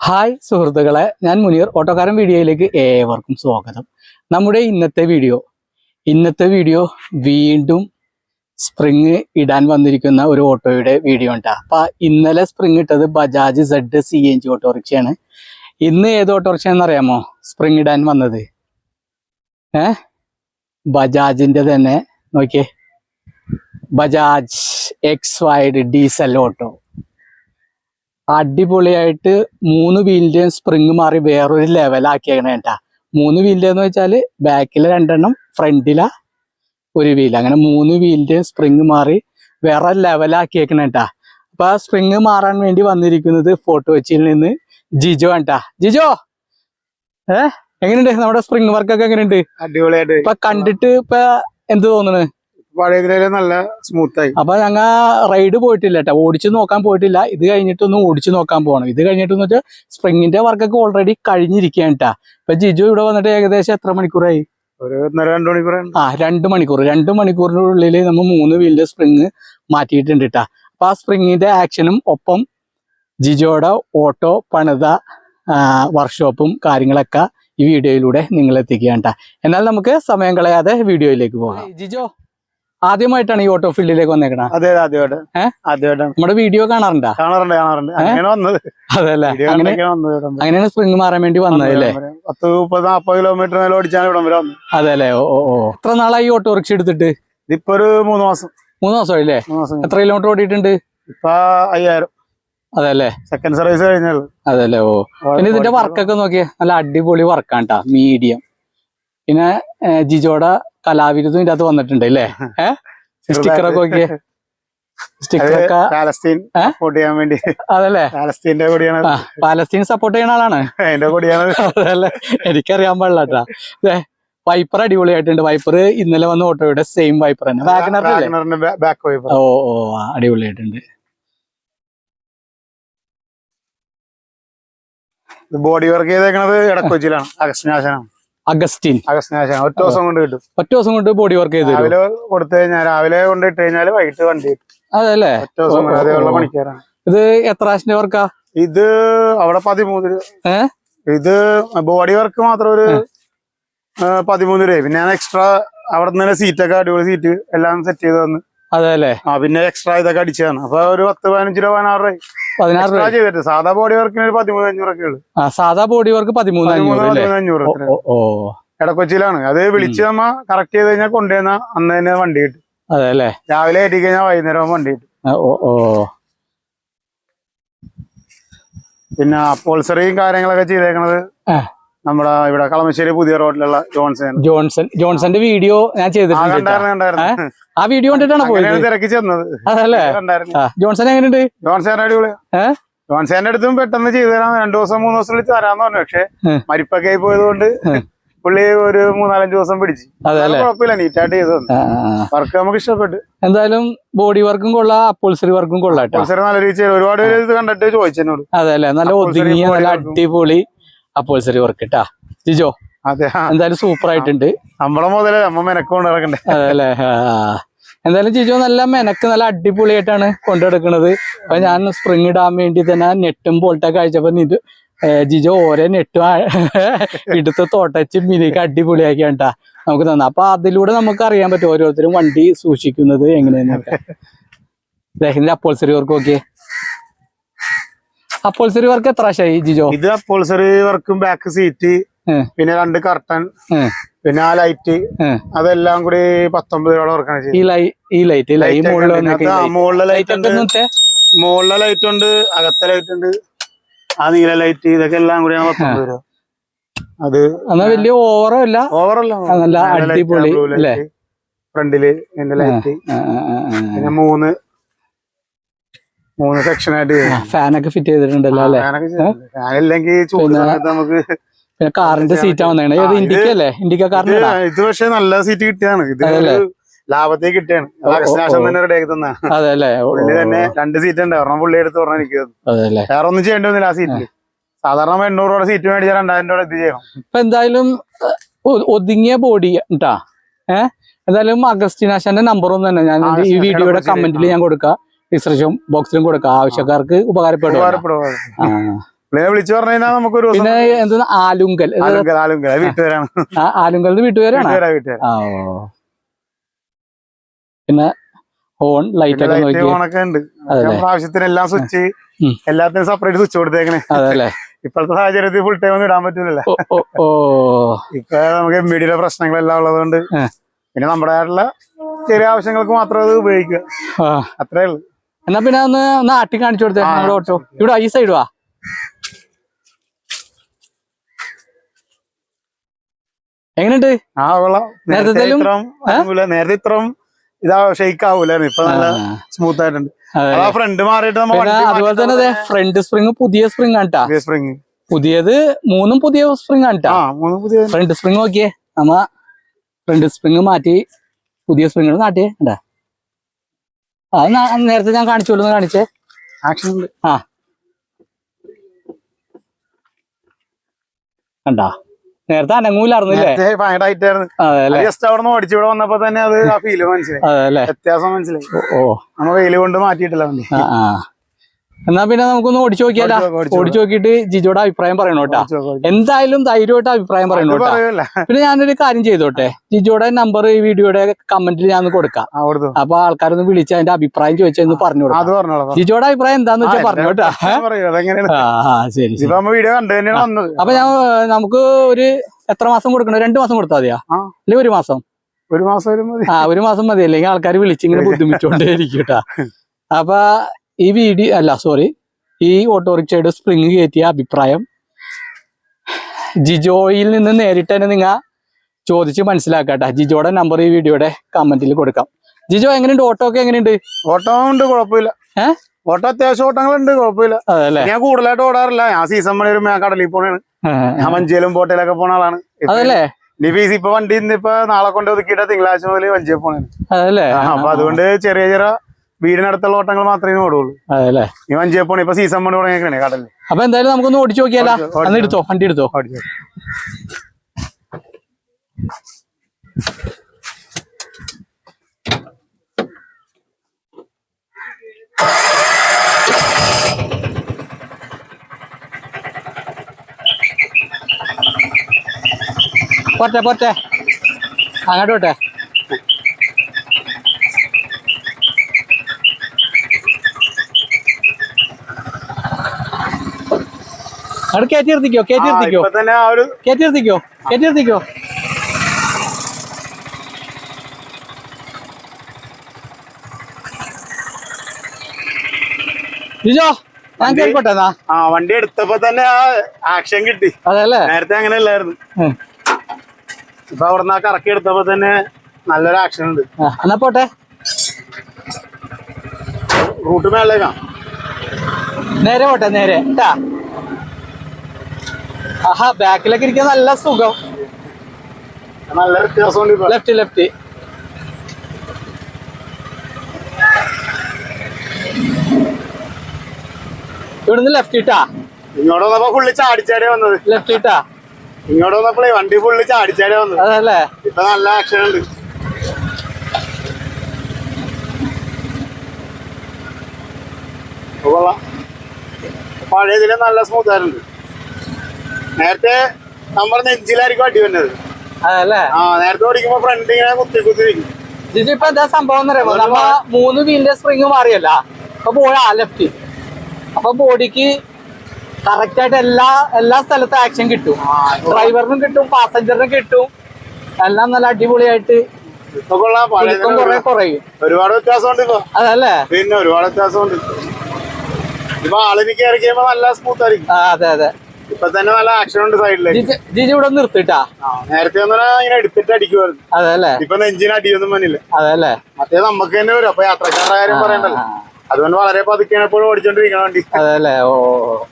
Hi സുഹൃത്തുക്കളെ ഞാൻ മുനീർ. ഓട്ടോക്കാരൻ വീഡിയോയിലേക്ക് ഏവർക്കും സ്വാഗതം. നമ്മുടെ ഇന്നത്തെ വീഡിയോ ഇന്നത്തെ വീഡിയോ വീണ്ടും സ്പ്രിങ് ഇടാൻ വന്നിരിക്കുന്ന ഒരു ഓട്ടോയുടെ വീഡിയോ ഉണ്ടാ. അപ്പൊ ഇന്നലെ സ്പ്രിങ് ഇട്ടത് Bajaj Z C N G ഓട്ടോറിക്ഷയാണ്. ഇന്ന് ഏത് ഓട്ടോറിക്ഷ അറിയാമോ? സ്പ്രിങ് ഇടാൻ വന്നത്. ഏ? ബജാജിന്റെ തന്നെ. നോക്കിയേ. Bajaj X wide diesel auto. അടിപൊളിയായിട്ട് മൂന്ന് വീലിന്റെയും സ്പ്രിങ് മാറി വേറൊരു ലെവലാക്കിയാണ് കേട്ടാ മൂന്ന് വീലിന്റെ എന്ന് വെച്ചാൽ ബാക്കിൽ രണ്ടെണ്ണം ഫ്രണ്ടിലാ ഒരു വീൽ അങ്ങനെ മൂന്ന് വീലിന്റെയും സ്പ്രിങ് മാറി വേറെ ലെവലാക്കിയേക്കണ കേട്ടാ അപ്പൊ ആ സ്പ്രിങ് മാറാൻ വേണ്ടി വന്നിരിക്കുന്നത് ഫോട്ടോ വെച്ചിൽ നിന്ന് ജിജോ കേട്ടാ ജിജോ! ഏ? എങ്ങനെയുണ്ട്? നമ്മുടെ സ്പ്രിങ് വർക്കൊക്കെ എങ്ങനെയുണ്ട്? അടിപൊളിയായിട്ട്. ഇപ്പൊ കണ്ടിട്ട് ഇപ്പൊ എന്ത് തോന്നുന്നു പഴയതിലും നല്ല സ്മൂത്ത് ആയി? അപ്പൊ ഞങ്ങ റൈഡ് പോയിട്ടില്ല കേട്ടോ ഓടിച്ചു നോക്കാൻ പോയിട്ടില്ല. ഇത് കഴിഞ്ഞിട്ടൊന്നും ഓടിച്ചു നോക്കാൻ പോകണം ഇത് കഴിഞ്ഞിട്ടെന്ന് വെച്ചാൽ സ്പ്രിങ്ങിന്റെ വർക്കൊക്കെ ഓൾറെഡി കഴിഞ്ഞിരിക്കുകയാണ് കേട്ടാ ഇപ്പൊ ജിജു ഇവിടെ വന്നിട്ട് ഏകദേശം എത്ര മണിക്കൂറായി? ഒരു രണ്ടു മണിക്കൂർ ആ രണ്ട് മണിക്കൂർ രണ്ട് മണിക്കൂറിന്റെ ഉള്ളിൽ നമ്മൾ മൂന്ന് വീലിന്റെ സ്പ്രിങ് മാറ്റിയിട്ടുണ്ട് കേട്ടാ അപ്പൊ ആ സ്പ്രിങ്ങിന്റെ ആക്ഷനും ഒപ്പം ജിജോയുടെ ഓട്ടോ പണിത വർക്ക്ഷോപ്പും കാര്യങ്ങളൊക്കെ ഈ വീഡിയോയിലൂടെ നിങ്ങൾ എത്തിക്കുകയാണ് ട്ടാ. എന്നാൽ നമുക്ക് സമയം കളയാതെ വീഡിയോയിലേക്ക് പോകാം. ജിജോ ആദ്യമായിട്ടാണ് ഈ ഓട്ടോ ഫീൽഡിലേക്ക് വന്നേക്കണ. അതെ ആദ്യമായിട്ട്? ആദ്യമായിട്ടാണ് നമ്മുടെ വീഡിയോ കാണാറുണ്ടാ? കാണാറുണ്ട് കാണാറുണ്ട്. അങ്ങനെ വന്നത്. അതല്ലേ. അങ്ങനെയാണ് സ്പ്രിങ് മാറാൻ വേണ്ടി വന്നത് അല്ലേ. പത്ത് മുപ്പത് നാപ്പത് കിലോമീറ്റർ മേലെ ഓടിച്ചാണ് ഇവിടെ വരെ വന്നത്. അതെല്ലേ. ഓ ഓ എത്ര നാളായി ഓട്ടോറിക്ഷ എടുത്തിട്ട്? ഇതിപ്പോ ഒരു മൂന്ന് മാസം. മൂന്ന് മാസം അല്ലേ എത്ര കിലോമീറ്റർ ഓടിയിട്ടുണ്ട്? ഇപ്പൊ അയ്യായിരം. അതല്ലേ. സെക്കൻഡ് സർവീസ് കഴിഞ്ഞുള്ളൂ അതല്ലേ ഓ. പിന്നെ ഇതിന്റെ വർക്കൊക്കെ നോക്കിയേ. നല്ല അടിപൊളി വർക്കാണ് കേട്ടാ മീഡിയം പിന്നെ ജിജോടെ കലാവിരുദ്ധം ഇതിനകത്ത് വന്നിട്ടുണ്ട് അല്ലേ? ഏഹ് സ്റ്റിക്കറൊക്കെ നോക്കിയേ. സ്റ്റിക്കറൊക്കെ പാലസ്തീൻ? സപ്പോർട്ട് ചെയ്യാൻ വേണ്ടി. അതല്ലേ? പാലസ്തീന്റെ കൊടിയാണ് പാലസ്തീൻ സപ്പോർട്ട് ചെയ്യുന്ന ആളാണ്. അതിന്റെ കൊടിയാണ് അതല്ലേ? എനിക്കറിയാൻ പാടില്ല കേട്ടാ. വൈപ്പർ അടിപൊളിയായിട്ടുണ്ട്. വൈപ്പർ ഇന്നലെ വന്ന ഓട്ടോയുടെ സെയിം വൈപ്പർ തന്നെ. വാഗനറിന്റെ ബാക്ക് വൈപ്പർ ഓ ഓ അടിപൊളിയായിട്ടുണ്ട്. ബോഡി വർക്ക് ചെയ്തേക്കണത് ഇടക്കൊച്ചിയിലാണ് അഗസ്നാശനാണ് അഗസ്റ്റിൻ. അഗസ്റ്റിൻ ഒറ്റ ദിവസം കൊണ്ട് കിട്ടും. ഒറ്റ ദിവസം കൊണ്ട് ബോഡി വർക്ക് ചെയ്ത് രാവിലെ കൊടുത്തു കഴിഞ്ഞാൽ രാവിലെ കൊണ്ട് ഇട്ട് കഴിഞ്ഞാൽ വൈകിട്ട് വണ്ടി അതല്ലേ? ഒറ്റ ദിവസം പണിക്കാരാണ്. ഇത് എത്ര ആശിന്റെ വർക്കാ ഇത് അവിടെ പതിമൂന്ന് ഇത് ബോഡി വർക്ക് മാത്രം ഒരു പതിമൂന്ന് രൂപ പിന്നെ ഞാൻ എക്സ്ട്രാ അവിടെ നിന്ന് സീറ്റൊക്കെ അടിപൊളി സീറ്റ് എല്ലാം സെറ്റ് ചെയ്ത് തന്നു. അതല്ലേ ആ പിന്നെ എക്സ്ട്രാ ഇതൊക്കെ അടിച്ചതാണ്. അപ്പൊ ഒരു പത്ത് പതിനഞ്ച് രൂപ പതിനാറ് രൂപ. പതിനാറ് രൂപ. ചെയ്തിട്ട്. സാധാ ബോഡി വർക്കിന് ഒരു പതിമൂന്ന് അഞ്ഞൂറൊക്കെ ഉള്ളു. ആ സാധാ ബോഡി വർക്ക് പതിമൂന്ന് അഞ്ഞൂറ് അല്ലേ? ഓ, എടക്കൊച്ചിയിലാണ്. ഇടക്കൊച്ചിയിലാണ് അത് വിളിച്ച് നമ്മ കറക്റ്റ് ചെയ്ത് കഴിഞ്ഞാൽ കൊണ്ടുവന്ന അന്ന് തന്നെ വണ്ടി കിട്ടും. അതെല്ലേ രാവിലെ കയറ്റി കഴിഞ്ഞാൽ വൈകുന്നേരം വണ്ടി കിട്ടും. ഓ ഓ. പിന്നെ അപ്പോൾസറിയും കാര്യങ്ങളൊക്കെ ചെയ്തേക്കണത്. നമ്മുടെ ഇവിടെ കളമശ്ശേരി പുതിയ റോഡിലുള്ള ജോൺസൺ ജോൺസൺ ജോൺസന്റെ വീഡിയോ ഞാൻ ചെയ്തിട്ടുണ്ട് ആ വീഡിയോ കണ്ടിട്ടാണ് പോയത്? തിരക്കി ചെന്നത്. അതല്ലേ? ജോൺസൺ എങ്ങനെയുണ്ട്? ജോൺസൺ അടിപൊളി. ജോൺസന്റെ അടുത്തും പെട്ടെന്ന് ചെയ്തു തരാം. രണ്ടു ദിവസം മൂന്ന് ദിവസം വിളിച്ച് തരാന്ന് പറഞ്ഞു. പക്ഷെ. മരിപ്പൊക്കെ ആയി പോയതുകൊണ്ട് പുള്ളി ഒരു മൂന്നാലഞ്ച് ദിവസം പിടിച്ചു. കുഴപ്പമില്ല നീറ്റായിട്ട് ചെയ്തു. വർക്ക് നമുക്ക് ഇഷ്ടപ്പെട്ടു. എന്തായാലും ബോഡി വർക്കും കൊള്ളാം അപ്പോൾസറി വർക്കും കൊള്ളാം നല്ല രീതിയിൽ ഒരുപാട് പേര് ഇത് കണ്ടിട്ട് ചോദിച്ചെന്നോട് അതെ നല്ല upholstery ഒതുങ്ങിയ നല്ല. അടിപൊളി അപ്പോൾസറി വർക്ക് കേട്ടാ ജിജോ അതെ എന്തായാലും സൂപ്പർ ആയിട്ടുണ്ട്. നമ്മളെ മുതലേ നമ്മ മെനക്കൊണ്ട് നടക്കണ്ടേ? അതെ അല്ലേ. എന്തായാലും ജിജോ നല്ല മെനക്ക് നല്ല അടിപൊളിയായിട്ടാണ് കൊണ്ടുനടക്കുന്നത് അപ്പൊ ഞാൻ സ്പ്രിങ് ഇടാൻ വേണ്ടി തന്നെ നെറ്റും പോൾട്ടൊക്കെ അയച്ചപ്പോ ഇത് ഏ, ജിജോ ഓരോ നെറ്റും എടുത്ത് തോട്ടച്ച് മിനിക്ക് അടിപൊളിയാക്കിയാണ്ടാ നമുക്ക് തന്നെ. അപ്പൊ അതിലൂടെ നമുക്ക് അറിയാൻ പറ്റും ഓരോരുത്തരും വണ്ടി സൂക്ഷിക്കുന്നത് എങ്ങനെയെന്നൊക്കെ. ഇതിന്റെ അപ്പോൾസറി വർക്ക് നോക്കിയേ. അപ്പോൾസറി വർക്ക് എത്ര ജിജോ? ഇത് അപ്പോൾസറി വർക്കും ബാക്ക് സീറ്റ് പിന്നെ രണ്ട് കർട്ടൻ. പിന്നെ ആ ലൈറ്റ് അതെല്ലാം കൂടി പത്തൊമ്പത് രൂപ വർക്കാണ് ആ മുകളിലെ ലൈറ്റ് ഉണ്ട്. അകത്തെ ലൈറ്റ് ഉണ്ട്. ആ നീല ലൈറ്റ് ഇതൊക്കെ എല്ലാം കൂടി പത്തൊമ്പത് രൂപ. അത് എന്നാ വലിയ ഓവറോ അല്ല. ഓവറല്ല നല്ല അടിപൊളി ഫ്രണ്ടിൽ എന്റെ ലൈറ്റ്. പിന്നെ മൂന്ന്. മൂന്ന് സെക്ഷൻ ആയിട്ട് ആ, ഫാനൊക്കെ ഫിറ്റ് ചെയ്തിട്ടുണ്ടല്ലോ അല്ലെ? അല്ലെങ്കിൽ ചൂട് പിന്നെ- നമുക്ക് പിന്നെ കാറിന്റെ സീറ്റാ വന്നേക്കണേ. ആ, ഏത് ഇൻഡിക്ക അല്ലേ? ഇൻഡിക്ക കാറിന്റെ ഇത് പക്ഷെ നല്ല സീറ്റ് കിട്ടിയാണ് ഇത്? ലാഭത്തേക്ക് കിട്ടിയാണ്. അതെ അല്ലേ പുള്ളി തന്നെ രണ്ട് സീറ്റ് ഉണ്ട്. ഒരെണ്ണം പുള്ളി എടുത്ത് ഒരെണ്ണം എനിക്ക് വേറെ ഒന്നും ചെയ്യേണ്ടി വന്നില്ല ആ സീറ്റിൽ സാധാരണ എണ്ണൂറ് രൂപ സീറ്റ് മേടിച്ചാൽ രണ്ടായിരം രൂപ ഇത് ചെയ്യണം. ഇപ്പൊ എന്തായാലും ഒതുങ്ങിയ ബോഡി കേട്ടാ ഏഹ് എന്തായാലും അഗസ്റ്റിനാശന്റെ നമ്പർ ഒന്നും തന്നെ. ഞാൻ ഈ വീഡിയോയുടെ കമന്റിൽ ഞാൻ കൊടുക്കാം. ഡിസ്ക്രിപ്ഷൻ ബോക്സിലും കൊടുക്കാം. ആവശ്യക്കാർക്ക് ഉപകാരപ്പെടും. പുള്ളിനെ വിളിച്ചു പറഞ്ഞു നമുക്ക് ഒരു പിന്നെ എന്താ ആലുങ്കൽ. ആലുങ്കൽ ആലുങ്കൽ. വീട്ടുകാരാണ്. ആലുങ്കൽ വീട്ടുകാരാണ്? വീട്ടുകാരാ പിന്നെ ഹോൺ ലൈറ്റ് ഒക്കെ ഓണൊക്കെ ഉണ്ട്. ആവശ്യത്തിന് എല്ലാം സ്വിച്ച്. എല്ലാത്തിനും സെപ്പറേറ്റ് സ്വിച്ച് കൊടുത്തേക്കണേ. അതല്ലേ ഇപ്പോഴത്തെ സാഹചര്യത്തിൽ ഫുൾ ടൈം ഒന്നും ഇടാൻ ഓ ഇപ്പൊ നമുക്ക് എം ബിഡിയുടെ പ്രശ്നങ്ങളെല്ലാം ഉള്ളതുകൊണ്ട്. പിന്നെ നമ്മുടെ ചെറിയ ആവശ്യങ്ങൾക്ക് മാത്രം അത് ഉപയോഗിക്കുക. അത്രേ ഉള്ളൂ. എന്നാ പിന്നെ ഒന്ന് ആട്ടി കാണിച്ചു കൊടുത്തേ ഓട്ടോ. ഇവിടെ ഈ സൈഡ് വാ? എങ്ങനെയുണ്ട്? ആ കൊള്ളാം. നേരത്തെ നേരത്തെ ഇത്രയും ഇതാ ഷെയ്ക്ക് ആവൂലായിരുന്നു. ഇപ്പൊ നല്ല സ്മൂത്ത് ആയിട്ടുണ്ട്. ഫ്രണ്ട് മാറിയിട്ട് അതുപോലെ തന്നെ ഫ്രണ്ട് സ്പ്രിങ് പുതിയ സ്പ്രിങ് ആട്ടാ സ്പ്രിങ് പുതിയത് മൂന്നും പുതിയ സ്പ്രിങ് ആട്ടാ പുതിയ ഫ്രണ്ട് സ്പ്രിങ് നോക്കിയേ. നമ്മ ഫ്രണ്ട് സ്പ്രിങ് മാറ്റി പുതിയ സ്പ്രിങ് നാട്ടിയേ. ഉണ്ടാ അത് നേരത്തെ ഞാൻ കാണിച്ചോളൂ കാണിച്ചേ. ആക്ഷൻ ആ. കണ്ടാ? നേരത്തെ അനങ്ങൂലായിരുന്നില്ലേ? ജസ്റ്റ് അവിടെ നിന്ന് ഓടിച്ചു ഇവിടെ വന്നപ്പോ തന്നെ അത് ആ ഫീൽ മനസ്സിലായി. വ്യത്യാസം മനസ്സിലായി. ഓ നമ്മ വെയിൽ കൊണ്ട് മാറ്റിയിട്ടില്ല വണ്ടി എന്നാ പിന്നെ നമുക്കൊന്ന് ഓടിച്ചു നോക്കിയാലോ. ഓടിച്ച് നോക്കിയിട്ട് ജിജോടെ അഭിപ്രായം പറയണോ കേട്ടാ. എന്തായാലും ധൈര്യമായിട്ട് അഭിപ്രായം പറയണോ പിന്നെ ഞാനൊരു കാര്യം ചെയ്തോട്ടെ. ജിജോടെ നമ്പർ ഈ വീഡിയോയുടെ കമന്റിൽ ഞാൻ കൊടുക്കാം. കൊടുത്തു. അപ്പൊ ആൾക്കാരൊന്ന് വിളിച്ച് അതിന്റെ അഭിപ്രായം ചോദിച്ചെന്ന് പറഞ്ഞു ജിജോയുടെ അഭിപ്രായം എന്താന്ന് വെച്ചാൽ പറഞ്ഞു കേട്ടാ. ശരി അപ്പൊ ഞാൻ നമുക്ക് ഒരു എത്ര മാസം കൊടുക്കണം? രണ്ടു മാസം കൊടുത്താൽ മതിയാ? അല്ലെ ഒരു മാസം? ഒരു മാസം ആ ഒരു മാസം മതി. അല്ലെങ്കിൽ ആൾക്കാർ വിളിച്ചിങ്ങനെ ബുദ്ധിമുട്ടോണ്ടേ ഇരിക്കും കേട്ടാ. അപ്പൊ ഈ വീഡിയോ അല്ല സോറി ഈ ഓട്ടോറിക്ഷയുടെ സ്പ്രിങ് കയറ്റിയ അഭിപ്രായം. ജിജോയിൽ നിന്ന് നേരിട്ട് തന്നെ നിങ്ങൾ ചോദിച്ച് മനസ്സിലാക്കട്ടെ. ജിജോയുടെ നമ്പർ ഈ വീഡിയോയുടെ കമന്റിൽ കൊടുക്കാം. ജിജോ എങ്ങനെയുണ്ട്? ഓട്ടോ ഒക്കെ എങ്ങനെയുണ്ട്? ഓട്ടോ ഉണ്ട് കുഴപ്പമില്ല. ഓട്ടോ ഓട്ടം അത്യാവശ്യം ഓട്ടങ്ങളുണ്ട് കുഴപ്പമില്ല. ഞാൻ കൂടുതലായിട്ട് ഓടാറില്ല. ഞാൻ സീസൺ മണി വരുമ്പോ ഞാൻ കടലിൽ പോണാണ്. ഞാൻ മഞ്ചേലും ബോട്ടയിലൊക്കെ പോണ ആളാണ്. അതല്ലേ? ഇനി ഇപ്പൊ വണ്ടി ഇന്ന് ഇപ്പൊ നാളെ കൊണ്ട് ഒതുക്കിയിട്ട് തിങ്കളാഴ്ച മുതൽ വഞ്ചിയിൽ പോണേ അപ്പൊ അതുകൊണ്ട് ചെറിയ ചെറിയ വീടിനടുത്തുള്ള ഓട്ടങ്ങൾ മാത്രമേ ഓടുള്ളൂ. അതല്ലേ ഈ ഇപ്പൊ സീസൺ പണി തുടങ്ങിയാണ് കടലിൽ അപ്പൊ എന്തായാലും നമുക്കൊന്ന് ഓടിച്ചു നോക്കിയാലോ. അന്ന് എടുത്തോ? വണ്ടി എടുത്തോ. പോട്ടെ പോട്ടെ. അങ്ങോട്ട് പോട്ടെ. അവിടെ കയറ്റി നിർത്തിക്കോ കയറ്റി നിർത്തിക്കോ. കയറ്റി കയറ്റി ജിജോ ഞാൻ കേൾക്കോട്ടെ എന്നാ? ആ വണ്ടി എടുത്തപ്പോ തന്നെ ആ ആക്ഷൻ കിട്ടി. അതല്ലേ നേരത്തെ അങ്ങനെ അല്ലായിരുന്നു. ഇപ്പൊ അവിടുന്ന് ആ കറക്കി എടുത്തപ്പോ തന്നെ നല്ലൊരു ആക്ഷൻ ഉണ്ട്. എന്നാ പോട്ടെ. റൂട്ട് മേളിലേക്കാ. നേരെ പോട്ടെ നേരെ. ട്ടാ. ആഹാ ബാക്കിലൊക്കെ ഇരിക്കാൻ നല്ല സുഖം. നല്ല വ്യത്യാസമുണ്ട് ഇപ്പൊ. ലെഫ്റ്റ് ലെഫ്റ്റ് ഇവിടുന്ന് ലെഫ്റ്റ് ഇട്ടാ? ഇങ്ങോട്ട് വന്നപ്പോ ഫുള്ള് ചാടിച്ചാടി വന്നത്. ലെഫ്റ്റ് ഇട്ടാ? ഇങ്ങോട്ട് വന്നപ്പോഴേ വണ്ടി ഫുള്ള് ചാടിച്ചാടി വന്നത്. അതല്ലേ? ഇപ്പൊ നല്ല ആക്ഷൻ ഉണ്ട്. കൊള്ളാം. പഴയതിലെ നല്ല സ്മൂത്ത് ആയിട്ടുണ്ട്. നേരത്തെ നമ്മുടെ നെഞ്ചിലായിരിക്കും അടി വന്നത്. അതല്ലേ? ആ നേരത്തെ ഓടിക്കുമ്പോ ഫ്രണ്ട് ഇങ്ങനെ കുത്തി കുത്തി ജിജി ഇപ്പൊ എന്താ സംഭവം നമ്മ മൂന്ന് വീലിന്റെ സ്പ്രിങ് മാറിയല്ല. അപ്പൊ ആ ലെഫ്റ്റ് അപ്പൊ ബോഡിക്ക് കറക്റ്റ് ആയിട്ട് എല്ലാ എല്ലാ സ്ഥലത്തും ആക്ഷൻ കിട്ടും. ഡ്രൈവറിനും കിട്ടും പാസഞ്ചറിനും കിട്ടും. എല്ലാം നല്ല അടിപൊളിയായിട്ട് ഒരുപാട് വ്യത്യാസമുണ്ട് ഇപ്പൊ. അതല്ലേ? പിന്നെ ഒരുപാട് വ്യത്യാസമുണ്ട്. ഇപ്പൊ ആളിന് കയറി കഴിയുമ്പോ നല്ല സ്മൂത്ത് ആയിരിക്കും. അതെ അതെ. ഇപ്പൊ തന്നെ നല്ല ആക്ഷൻ ഉണ്ട് സൈഡിലേക്ക് ജിജി ഇവിടെ നിർത്തിട്ടാ? നേരത്തെ ഇങ്ങനെ എടുത്തിട്ട് അടിക്കുമായിരുന്നു അതല്ലേ ഇപ്പൊ നെഞ്ചിന് അടിയൊന്നും മനില്ല അതല്ലേ മറ്റേ നമുക്ക് തന്നെ വരും. അപ്പൊ യാത്രക്കാരുടെ കാര്യം പറയണ്ടല്ലോ. അതുകൊണ്ട് വളരെ പതുക്കെയാണ് എപ്പോഴും ഓടിച്ചോണ്ടിരിക്കണം വണ്ടി. അതല്ലേ ഓ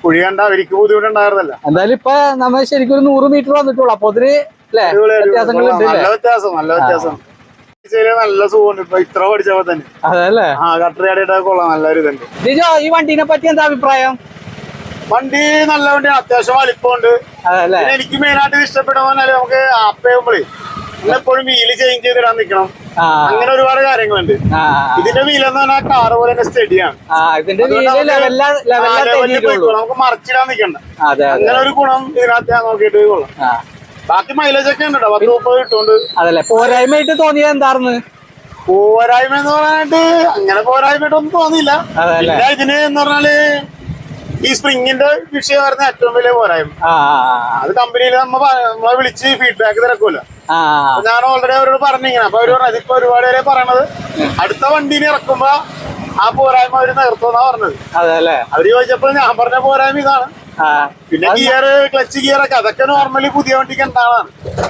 കുഴി കണ്ട അവർക്ക് ബുദ്ധിമുട്ടുണ്ടായിരുന്നല്ല. എന്തായാലും ഇപ്പൊ നമ്മ ശരിക്കും ഒരു നൂറ് മീറ്റർ വന്നിട്ടുള്ളൂ. അപ്പൊ അതിന്. നല്ല വ്യത്യാസം നല്ല വ്യത്യാസം. നല്ല സുഖമുണ്ട്. ഇപ്പൊ ഇത്ര പഠിച്ചപ്പോ തന്നെ. അതല്ലേ ആ കട്ടറി ആടിയിട്ടൊക്കെ കൊള്ളാം. നല്ലൊരു ഇതുണ്ട് ജിജോ ഈ വണ്ടീനെ പറ്റി എന്താ അഭിപ്രായം? വണ്ടി നല്ല വണ്ടിയാണ് അത്യാവശ്യം വലിപ്പമുണ്ട്. പിന്നെ എനിക്ക് മെയിൻ ആയിട്ട് ഇഷ്ടപ്പെട്ടതെന്ന് പറഞ്ഞാൽ നമുക്ക് ആപ്പ് ചെയ്യുമ്പോഴേ എപ്പോഴും വീൽ ചേഞ്ച് ചെയ്തിടാൻ നിൽക്കണം അങ്ങനെ ഒരുപാട് കാര്യങ്ങളുണ്ട്. ഇതിന്റെ വീൽ എന്ന് പറഞ്ഞാൽ കാർ പോലെ തന്നെ സ്റ്റഡിയാണ് നമുക്ക് മറിച്ചിടാൻ നിൽക്കണ്ട അങ്ങനെ ഒരു ഗുണം ഇതിനകത്ത് ഞാൻ നോക്കിയിട്ട് കൊള്ളാം. ബാക്കി മൈലേജ് ഒക്കെ ഉണ്ട് പത്ത് മുപ്പത് കിട്ടുന്നുണ്ട്. അതല്ലേ. പോരായ്മയായിട്ട് തോന്നിയത് പോരായ്മ എന്ന് പറഞ്ഞിട്ട് അങ്ങനെ പോരായ്മയായിട്ടൊന്നും തോന്നിയില്ല. പിന്നെ ഇതിന് എന്ന് പറഞ്ഞാൽ ഈ സ്പ്രിങ്ങിന്റെ വിഷയമായിരുന്നു ഏറ്റവും വലിയ പോരായ്മ. അത് കമ്പനിയിൽ നമ്മ നമ്മളെ വിളിച്ച് ഫീഡ്ബാക്ക് തിരക്കൂല. ഞാൻ ഓൾറെഡി അവരോട് പറഞ്ഞിങ്ങനെ അപ്പൊ അവർ പറഞ്ഞു അതിപ്പോ ഒരുപാട് പേരെ പറയണത് അടുത്ത വണ്ടീനെ ഇറക്കുമ്പോ ആ പോരായ്മ അവർ നിർത്തുമെന്നാ പറഞ്ഞത്. അവർ ചോദിച്ചപ്പോൾ ഞാൻ പറഞ്ഞ പോരായ്മ ഇതാണ്. പിന്നെ ഗിയർ ക്ലച്ച് ഗിയർ ഒക്കെ അതൊക്കെ നോർമലി പുതിയ വണ്ടിക്ക്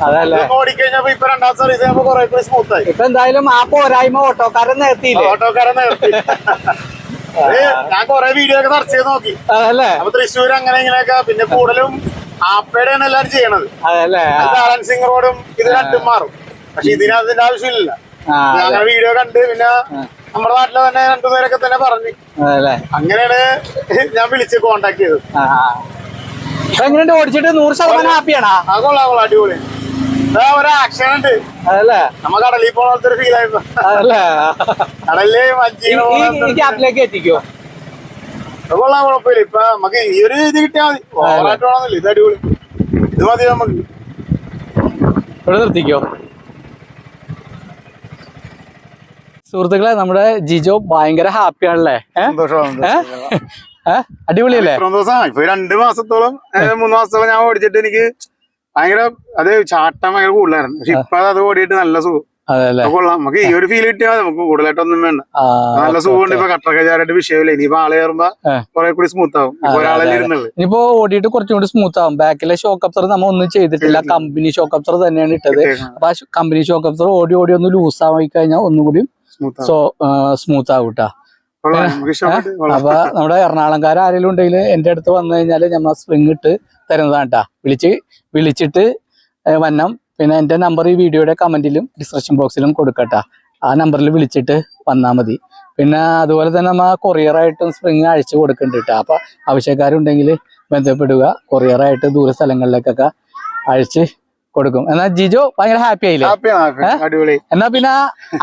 അതല്ലേ ഓടിക്കഴിഞ്ഞപ്പോ ഇപ്പൊ രണ്ടാം സർവീസ് ചെയ്യുമ്പോ കുറെ സ്മൂത്തായി സ്മൂത്ത് ആയി. ഇപ്പൊ എന്തായാലും ആ പോരായ്മ ഓട്ടോക്കാരൻ നിർത്തിയില്ലേ? ഓട്ടോക്കാരൻ നിർത്തി. ഞാൻ കൊറേ വീഡിയോ ഒക്കെ സെർച്ച് ചെയ്ത് നോക്കി. അതല്ലേ? അപ്പൊ തൃശ്ശൂർ അങ്ങനെ ഇങ്ങനെയൊക്കെ പിന്നെ കൂടുതലും ആപ്പയുടെയാണ് എല്ലാരും ചെയ്യണത്. അതല്ലേ? ബാലൻസിങ് റോഡും ഇത് രണ്ടും മാറും. പക്ഷെ ഇതിന് അതിന്റെ ആവശ്യമില്ല ഞാൻ അങ്ങനെ വീഡിയോ കണ്ട് പിന്നെ നമ്മുടെ നാട്ടിലെ തന്നെ രണ്ടുപേരൊക്കെ തന്നെ പറഞ്ഞു. അങ്ങനെയാണ് ഞാൻ വിളിച്ച് കോണ്ടാക്ട് ചെയ്തത്. എങ്ങനെയുണ്ട്? ഓടിച്ചിട്ട് നൂറ് ശതമാനം ഹാപ്പിയാണോ ആ കൊള്ളാം കൊള്ളാം. അടിപൊളി അതല്ലേ? കടലിൽ ഫീൽ ആയിരുന്നു. കടലിൽ എത്തിക്കോ? കുഴപ്പമില്ല ഇപ്പൊ നമുക്ക് ഈ ഒരു ഇത് കിട്ടിയാൽ മതി. ഓവറായിട്ട് വേണമെന്നില്ല. ഇത് അടിപൊളി. ഇത് മതി നമുക്ക്. ഇവിടെ നിർത്തിക്കോ? സുഹൃത്തുക്കളെ നമ്മുടെ ജിജോ ഭയങ്കര ഹാപ്പിയാണല്ലേ അടിപൊളിയല്ലേ? രണ്ട് മാസത്തോളം മൂന്ന് മാസത്തോളം ഞാൻ ഓടിച്ചിട്ട് എനിക്ക് ഭയങ്കര അത് ചാട്ടം ഭയങ്കര കൂടുതലായിരുന്നു. പക്ഷെ ഇപ്പൊ അത് ഓടിയിട്ട് നല്ല സുഖം. കൊള്ളാം. നമുക്ക് ഈ ഒരു ഫീൽ കിട്ടിയാൽ നമുക്ക് കൂടുതലായിട്ടൊന്നും വേണ്ട. നല്ല സുഖമുണ്ട്. ഇപ്പൊ കട്ടക്കച്ചാരായിട്ട് വിഷയമില്ല. ഇനിയിപ്പോ ആളെ കയറുമ്പോ. കുറെ കൂടി സ്മൂത്ത് ആവും. ഇപ്പൊ. ഇരുന്നുള്ളു. ഇനിയിപ്പോ ഓടിയിട്ട് കുറച്ചും കൂടി സ്മൂത്ത് ആവും. ബാക്കിലെ ഷോക്ക് അപ്സർ നമ്മ ഒന്നും ചെയ്തിട്ടില്ല. കമ്പനി ഷോക്ക് അപ്സർ തന്നെയാണ് ഇട്ടത്. അപ്പൊ ആ കമ്പനി ഷോക്ക് അപ്സർ ഓടി ഓടി ഒന്ന് ലൂസ് ആയി കഴിഞ്ഞാൽ ഒന്നുകൂടി സ്മൂത്ത് സോ സ്മൂത്ത് ആവും കേട്ടാ കൊള്ളാം. നമുക്ക് ഇഷ്ടപ്പെട്ടു കൊള്ളാം. അപ്പൊ നമ്മുടെ എറണാകുളംകാർ ആരെങ്കിലും ഉണ്ടെങ്കിൽ എന്റെ അടുത്ത് വന്നു കഴിഞ്ഞാൽ ഞമ്മ സ്പ്രിങ് ഇട്ട് തരുന്നതാണ് കേട്ടാ വിളിച്ച് വിളിച്ചിട്ട് വന്നാം. പിന്നെ എന്റെ നമ്പർ ഈ വീഡിയോയുടെ കമന്റിലും ഡിസ്ക്രിപ്ഷൻ ബോക്സിലും കൊടുക്കട്ട. ആ നമ്പറിൽ വിളിച്ചിട്ട് വന്നാൽ മതി. പിന്നെ അതുപോലെ തന്നെ നമ്മൾ കൊറിയറായിട്ടും സ്പ്രിങ് അഴിച്ച് കൊടുക്കുന്നുണ്ട് കേട്ടോ അപ്പം ആവശ്യക്കാരുണ്ടെങ്കിൽ ബന്ധപ്പെടുക. കൊറിയറായിട്ട് ദൂര സ്ഥലങ്ങളിലേക്കൊക്കെ അഴിച്ച് കൊടുക്കും. എന്നാ ജിജോ ഭയങ്കര ഹാപ്പി ആയില്ലേ? അടിപൊളി. എന്നാ പിന്നെ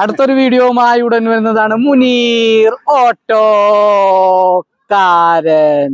അടുത്തൊരു വീഡിയോവുമായി ഉടൻ വരുന്നതാണ് മുനീർ ഓട്ടോ ഓട്ടോക്കാരൻ